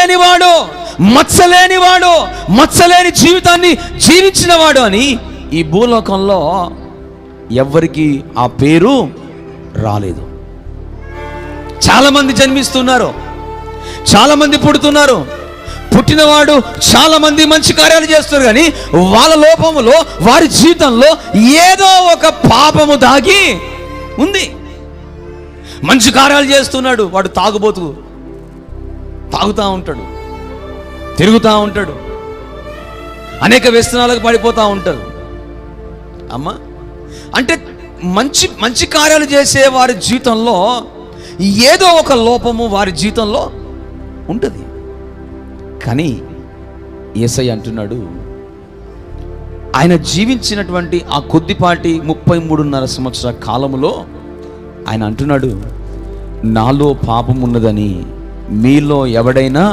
లేనివాడు మచ్చలేనివాడు మచ్చలేని జీవితాన్ని జీవించినవాడు అని ఈ భూలోకంలో ఎవ్వరికి ఆ పేరు రాలేదు. చాలామంది జన్మిస్తున్నారు చాలామంది పుడుతున్నారు. పుట్టినవాడు చాలా మంది మంచి కార్యాలు చేస్తారు కానీ వాళ్ళ లోపములో వారి జీవితంలో ఏదో ఒక పాపము దాగి ఉంది. మంచి కార్యాలు చేస్తున్నాడు వాడు తాగుబోతు తాగుతూ ఉంటాడు తిరుగుతూ ఉంటాడు అనేక వ్యసనాలకు పడిపోతూ ఉంటారు అమ్మా అంటే మంచి మంచి కార్యాలు చేసే వారి జీవితంలో ఏదో ఒక లోపము వారి జీవితంలో ఉంటుంది. కానీ ఏసై అంటున్నాడు ఆయన జీవించినటువంటి ఆ కొద్దిపాటి ముప్పై మూడున్నర సంవత్సరాల కాలములో ఆయన అంటున్నాడు నాలో పాపం ఉన్నదని మీలో ఎవడైనా